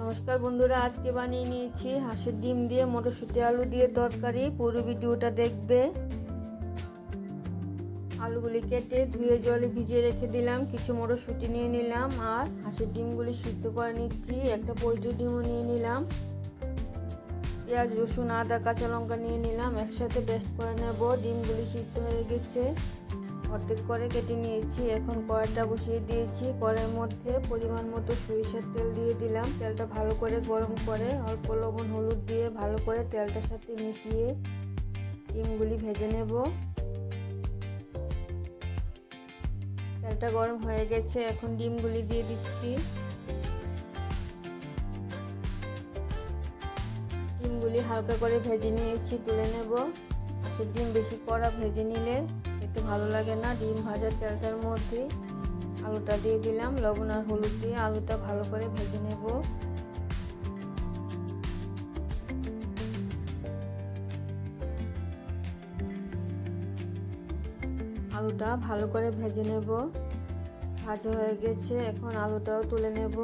নমস্কার বন্ধুরা, আজকে বানিয়ে নিয়েছি হাঁসের ডিম দিয়ে মটরশুঁটি, আলু দিয়ে তরকারি। পুরো ভিডিওটা দেখবে। আলুগুলি কেটে ধুয়ে জলে ভিজিয়ে রেখে দিলাম, কিছু মটরশুঁটি নিয়ে নিলাম আর হাঁসের ডিমগুলি সিদ্ধ করে নিচ্ছি। একটা পোলট্রি ডিমও নিয়ে নিলাম। পেঁয়াজ, রসুন, আদা, কাঁচা লঙ্কা নিয়ে নিলাম। একসাথে পেস্ট করে নেব। ডিমগুলি সিদ্ধ হয়ে গেছে। অর্ধেক করে কেটে নিয়েছি। এখন কড়াইটা বসিয়ে দিয়েছি। কড়াইয়ের মধ্যে পরিমাণ মতো সরিষার তেল দিয়ে দিলাম। তেলটা ভালো করে গরম করে অল্প লবণ, হলুদ দিয়ে ভালো করে তেলটার সাথে মিশিয়ে ডিমগুলি ভেজে নেব। তেলটা গরম হয়ে গেছে। এখন ডিমগুলি দিয়ে দিচ্ছি। ডিমগুলি হালকা করে ভেজে নিয়েছি, তুলে নেব। হাঁসের ডিম বেশি কড়া ভেজে নিলে একটু ভালো লাগে না, ডিম ভাজার তেলটার মধ্যে। আলুটা দিয়ে দিলাম, লবণ আর হলুদ দিয়ে আলুটা ভালো করে ভেজে নেব। আলুটা ভালো করে ভেজে নেব। ভাজা হয়ে গেছে, এখন আলুটাও তুলে নেব।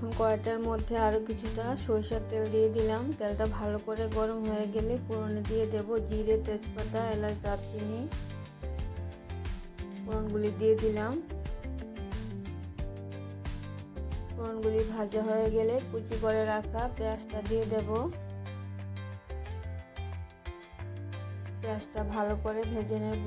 এখন কড়াইটার মধ্যে আরও কিছুটা সরিষার তেল দিয়ে দিলাম। তেলটা ভালো করে গরম হয়ে গেলে ফোড়নে দিয়ে দেব জিরে, তেজপাতা, এলাচ, দারচিনি। ফোড়নগুলি দিয়ে দিলাম। ফোড়নগুলি ভাজা হয়ে গেলে কুচি করে রাখা পেঁয়াজটা দিয়ে দেব। পেঁয়াজটা ভালো করে ভেজে নেব।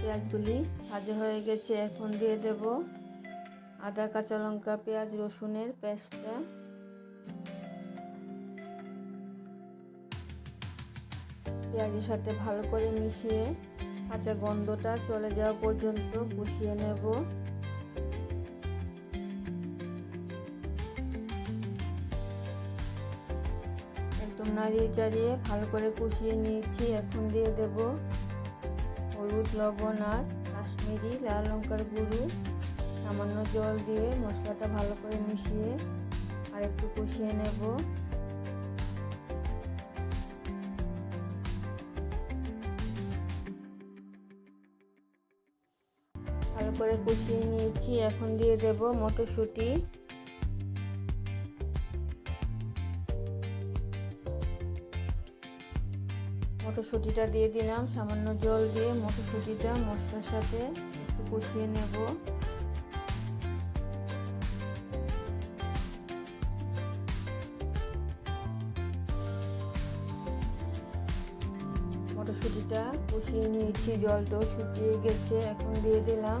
পেঁয়াজগুলি ভাজা হয়ে গেছে, এখন দিয়ে দেব আদা, কাঁচা লঙ্কা, পেঁয়াজ, রসুনের পেস্টটা। পেঁয়াজের সাথে ভালো করে মিশিয়ে কাঁচা গন্ধটা চলে যাওয়া পর্যন্ত কষিয়ে নেব। একদম নাড়িয়ে চাড়িয়ে ভালো করে কষিয়ে নিয়েছি, এখন দিয়ে দেব হলুদ, লবণ আর কাশ্মীরি লাল লঙ্কার গুঁড়ো, সামান্য জল দিয়ে মশলাটা ভালো করে মিশিয়ে আর একটু কষিয়ে নেব। ভালো করে কষিয়ে নিয়েছি। এখন দিয়ে দেব মটরশুঁটি। মটরশুঁটিটা দিয়ে দিলাম। সামান্য জল দিয়ে মটরশুঁটিটা মশলার সাথে একটু কষিয়ে নেব। মটরশুঁটিটা কষিয়ে নিয়েছি, জলটাও শুকিয়ে গেছে, এখন দিয়ে দিলাম।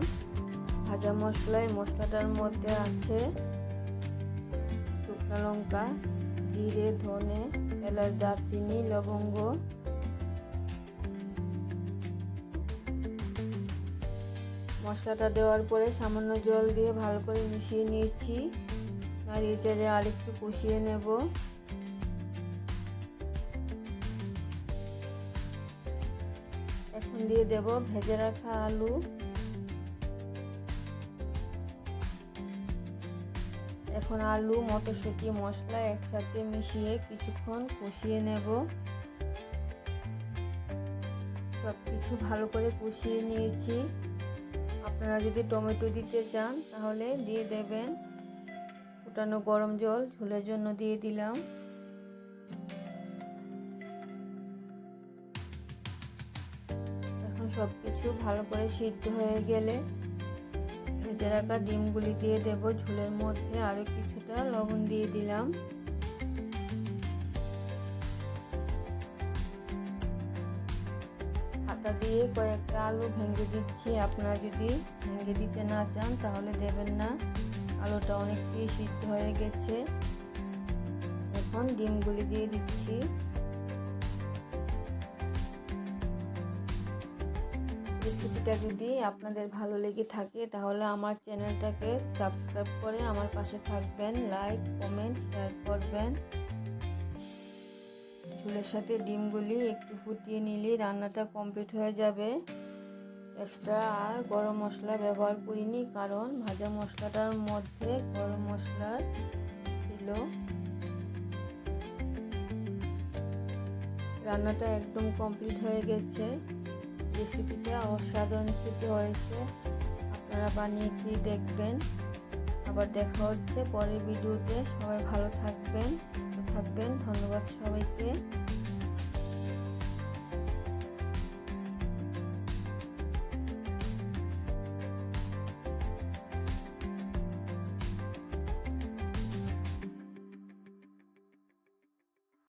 ভাজা মশলায় মশলাটার মধ্যে আছে শুকনো লঙ্কা, জিরে, ধনে, এলাচ, দারচিনি, লবঙ্গ। মশলাটা দেওয়ার পরে সামান্য জল দিয়ে ভালো করে মিশিয়ে নিয়েছি। নাড়িয়ে আর একটু কষিয়ে নেব। এখন দিয়ে দেব ভেজে রাখা আলু। এখন আলু, মটরশুঁটি, মশলা একসাথে মিশিয়ে কিছুক্ষণ কষিয়ে নেব। সব কিছু ভালো করে কষিয়ে নিয়েছি। আপনারা যদি টমেটো দিতে চান, তাহলে দিয়ে দেবেন। ফুটানো গরম জল, ঝোলের জন্য দিয়ে দিলাম। এখন সব কিছু ভালো করে সিদ্ধ হয়ে গেলে ভেজে রাখা ডিমগুলি দিয়ে দেব। ঝোলের মধ্যে আরও কিছুটা লবণ দিয়ে দিলাম। হাতা দিয়ে কয়েকটা আলু ভেঙে দিচ্ছি। আপনারা যদি ভেঙে দিতে না চান, তাহলে দেবেন না। আলুটা অনেকটাই সিদ্ধ হয়ে গেছে। এখন ডিমগুলি দিয়ে দিচ্ছি। রেসিপিটা যদি আপনাদের ভালো লেগে থাকে, তাহলে আমার চ্যানেলটাকে সাবস্ক্রাইব করে আমার পাশে থাকবেন। লাইক, কমেন্ট, শেয়ার করবেন। ঝোলের সাথে ডিমগুলি একটু ফুটিয়ে নিলেই রান্নাটা কমপ্লিট হয়ে যাবে। এক্সট্রা আর গরম মশলা ব্যবহার করিনি কারণ ভাজা মশলাটার মধ্যে গরম মশলার ছিল। রান্নাটা একদম কমপ্লিট হয়ে গেছে। রেসিপিটা অসাধারণ খেতে হয়েছে। আপনারা বানিয়ে খেয়ে দেখবেন। আবার দেখা হচ্ছে পরের ভিডিওতে। সবাই ভালো থাকবেন সুস্থ থাকবেন। ধন্যবাদ সবাইকে।